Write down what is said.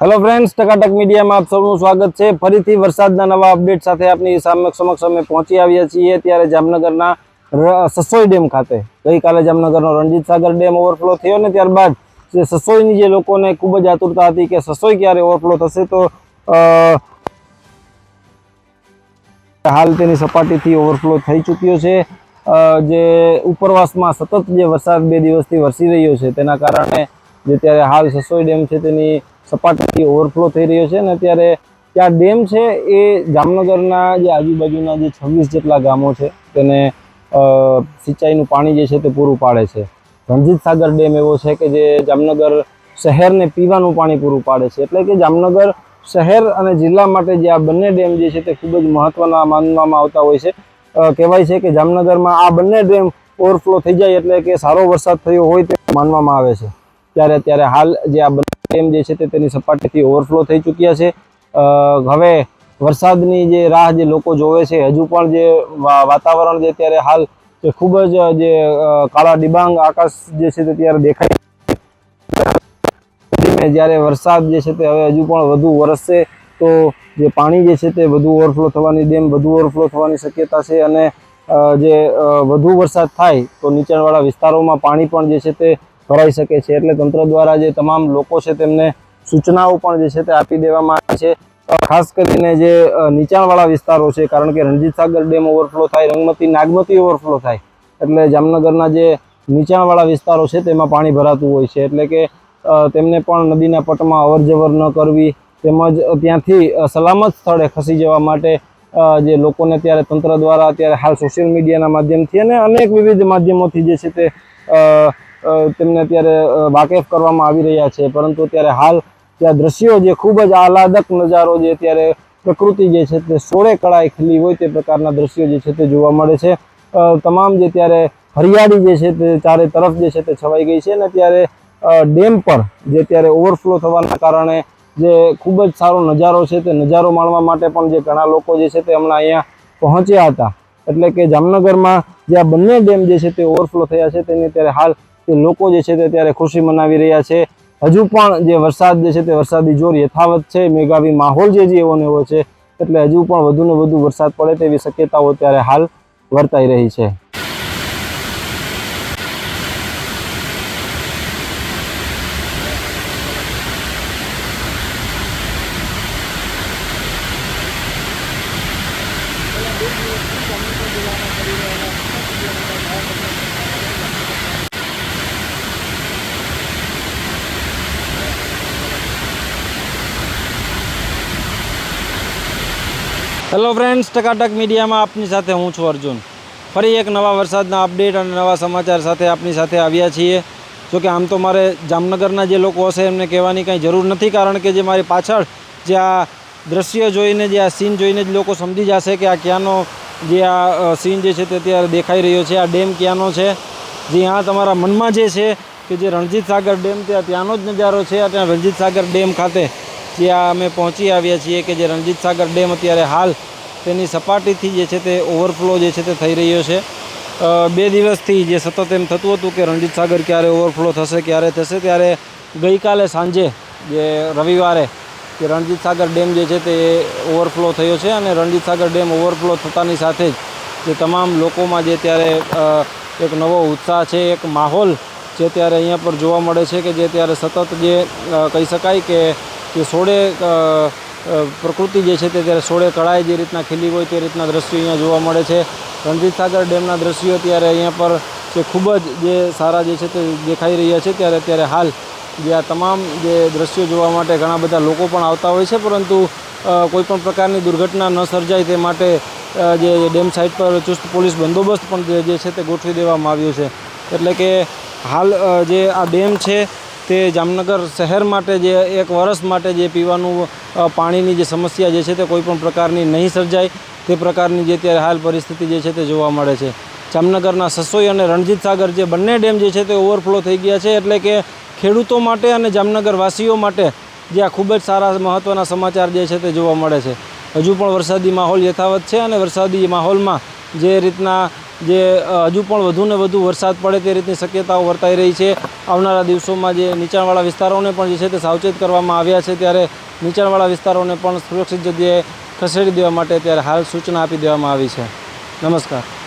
Hello friends ટકાટક મીડિયામાં આપ સૌનું સ્વાગત છે. ફરીથી વરસાદના નવા અપડેટ સાથે આપની સામે સમક્ષ અમે પહોંચી આવ્યા છીએ ત્યારે જામનગરના સસોઈ ડેમ ખાતે. ગઈકાલે જામનગરનો રણજીત સાગર ડેમ ઓવરફ્લો થયો ને ત્યારબાદ જે સસોઈની જે લોકોને ખૂબ જ આતુરતા હતી કે સસોઈ ક્યારે ઓવરફ્લો થશે તો હાલ તેની સપાટીથી ઓવરફ્લો થઈ ચૂક્યો છે. જે ઉપરવાસમાં સતત જે વરસાદ બે દિવસથી વરસી રહ્યો છે તેના કારણે જે ત્યારે હાલ સસોઈ ડેમ છે તેની સપાટીથી ઓવરફ્લો થઈ રહ્યો છે અને ત્યારે ત્યાં ડેમ છે એ જામનગરના જે આજુબાજુના જે છવ્વીસ જેટલા ગામો છે તેને સિંચાઈનું પાણી જે છે તે પૂરું પાડે છે. રણજીત સાગર ડેમ એવો છે કે જે જામનગર શહેરને પીવાનું પાણી પૂરું પાડે છે. એટલે કે જામનગર શહેર અને જિલ્લા માટે જે આ બંને ડેમ જે છે તે ખૂબ જ મહત્ત્વના માનવામાં આવતા હોય છે. કહેવાય છે કે જામનગરમાં આ બંને ડેમ ઓવરફ્લો થઈ જાય એટલે કે સારો વરસાદ થયો હોય તે માનવામાં આવે છે. ત્યારે ત્યારે હાલ જે આ ડેમ જે છે તે તેની સપાટીથી ઓવરફ્લો થઈ ચૂક્યા છે. હવે વરસાદની જે રાહ જે લોકો જોવે છે, હજુ પણ જે વાતાવરણ જે ત્યારે હાલ ખૂબ જ, જે કાળા ડિબાંગ આકાશ જે છે તે ત્યારે દેખાય જ્યારે વરસાદ જે છે તે હવે હજુ પણ વધુ વરસશે, તો જે પાણી જે છે તે વધુ ઓવરફ્લો થવાની, ડેમ વધુ ઓવરફ્લો થવાની શક્યતા છે અને જે વધુ વરસાદ થાય તો નીચાણવાળા વિસ્તારોમાં પાણી પણ જે છે તે ભરાઈ શકે છે એટલે તંત્ર દ્વારા જે તમામ લોકો છે તેમને સૂચનાઓ પણ જે છે તે આપી દેવામાં આવી છે. ખાસ કરીને જે નીચાણવાળા વિસ્તારો છે, કારણ કે રણજીત સાગર ડેમ ઓવરફ્લો થાય, રંગમતી, નાગમતી ઓવરફ્લો થાય, એટલે જામનગરના જે નીચાણવાળા વિસ્તારો છે તેમાં પાણી ભરાતું હોય છે. એટલે કે તેમને પણ નદીના પટમાં અવર જવર ન કરવી, તેમજ ત્યાંથી સલામત સ્થળે ખસી જવા માટે જે લોકોને ત્યારે તંત્ર દ્વારા અત્યારે હાલ સોશિયલ મીડિયાના માધ્યમથી અને અનેક વિવિધ માધ્યમોથી જે છે તે તેમને અત્યારે વાકેફ કરવામાં આવી રહ્યા છે. પરંતુ અત્યારે હાલ ત્યાં દ્રશ્યો જે ખૂબ જ આહલાદક નજારો જે અત્યારે પ્રકૃતિ જે છે તે સોળે કળાએ ખીલી હોય તે પ્રકારના દ્રશ્યો જે છે તે જોવા મળે છે. તમામ જે ત્યારે હરિયાળી જે છે તે ચારે તરફ જે છે તે છવાઈ ગઈ છે અને ત્યારે ડેમ પર જે ત્યારે ઓવરફ્લો થવાના કારણે જે ખૂબ જ સારો નજારો છે તે નજારો માણવા માટે પણ જે ઘણા લોકો જે છે તે હમણાં અહીંયા પહોંચ્યા હતા. એટલે કે જામનગરમાં જે આ બંને ડેમ જે છે તે ઓવરફ્લો થયા છે તેની અત્યારે હાલ તે લોકો જે છે તે ત્યારે ખુશી મનાવી રહ્યા છે. હજુ પણ જે વરસાદ જે છે તે વરસાદી જોર યથાવત છે. મેઘાવી માહોલ જે એવો ને એવો છે, એટલે હજુ પણ વધુ ને વધુ વરસાદ પડે તેવી શક્યતાઓ ત્યારે હાલ વર્તાઈ રહી છે. હેલો ફ્રેન્ડ્સ ટકાટક મીડિયામાં આપની સાથે હું છું અર્જુન. ફરી એક નવા વરસાદના અપડેટ અને નવા સમાચાર સાથે આપની સાથે આવ્યા છીએ. જોકે આમ તો મારે જામનગરના જે લોકો હશે એમને કહેવાની કાંઈ જરૂર નથી, કારણ કે જે મારી પાછળ જે આ દ્રશ્ય જોઈને, જે આ સીન જોઈને જ લોકો સમજી જશે કે આ ક્યાંનો જે આ સીન જે છે તે અત્યારે દેખાઈ રહ્યો છે. આ ડેમ ક્યાંનો છે? જે આ તમારા મનમાં જે છે કે જે રણજીત સાગર ડેમ ત્યાં ત્યાંનો જ નજારો છે. ત્યાં રણજીત સાગર ડેમ ખાતે જ્યાં અમે પહોંચી આવ્યા છીએ કે જે રણજીત સાગર ડેમ અત્યારે હાલ તેની સપાટીથી જે છે તે ઓવરફ્લો જે છે તે થઈ રહ્યો છે. બે દિવસથી જે સતત એમ થતું હતું કે રણજીત સાગર ક્યારે ઓવરફ્લો થશે, ક્યારે થશે, ત્યારે ગઈકાલે સાંજે જે રવિવારે કે રણજીત સાગર ડેમ જે છે તે ઓવરફ્લો થયો છે અને રણજીત સાગર ડેમ ઓવરફ્લો થતાની સાથે જ જે તમામ લોકોમાં જે ત્યારે એક નવો ઉત્સાહ છે, એક માહોલ જે ત્યારે અહીંયા પર જોવા મળે છે કે જે ત્યારે સતત જે કહી શકાય કે જે સોળે પ્રકૃતિ જે છે તે ત્યારે સોળે કળાએ જે રીતના ખીલી હોય તે રીતના દ્રશ્યો અહીંયા જોવા મળે છે. રણજીત સાગર ડેમના દ્રશ્યો ત્યારે અહીંયા પર જે ખૂબ જ જે સારા જે છે તે દેખાઈ રહ્યા છે ત્યારે અત્યારે હાલ જે આ તમામ જે દ્રશ્યો જોવા માટે ઘણા બધા લોકો પણ આવતા હોય છે, પરંતુ કોઈપણ પ્રકારની દુર્ઘટના ન સર્જાય તે માટે જે ડેમ સાઇટ પર ચુસ્ત પોલીસ બંદોબસ્ત પણ જે છે તે ગોઠવી દેવામાં આવ્યો છે. એટલે કે હાલ જે આ ડેમ છે તે જામનગર શહેર માટે જે એક વર્ષ માટે જે પીવાનું પાણીની જે સમસ્યા જે છે તે કોઈપણ પ્રકારની નહીં સર્જાય. તે પ્રકારની જે અત્યારે હાલ પરિસ્થિતિ જે છે તે જોવા મળે છે. જામનગરના સસોઈ અને રણજીત સાગર જે બંને ડેમ જે છે તે ઓવરફ્લો થઈ ગયા છે એટલે કે ખેડૂતો માટે અને જામનગરવાસીઓ માટે જે આ ખૂબ જ સારા મહત્ત્વના સમાચાર જે છે તે જોવા મળે છે. હજુ પણ વરસાદી માહોલ યથાવત છે અને વરસાદી માહોલમાં જે રીતના જે હજુ પણ વધુને વધુ વરસાદ પડે તે રીતની શક્યતાઓ વર્તાઈ રહી છે. આવનારા દિવસોમાં જે નીચાણવાળા વિસ્તારોને પણ જે છે તે સાવચેત કરવામાં આવ્યા છે. ત્યારે નીચાણવાળા વિસ્તારોને પણ સુરક્ષિત જગ્યાએ ખસેડી દેવા માટે ત્યારે હાલ સૂચના આપી દેવામાં આવી છે. નમસ્કાર.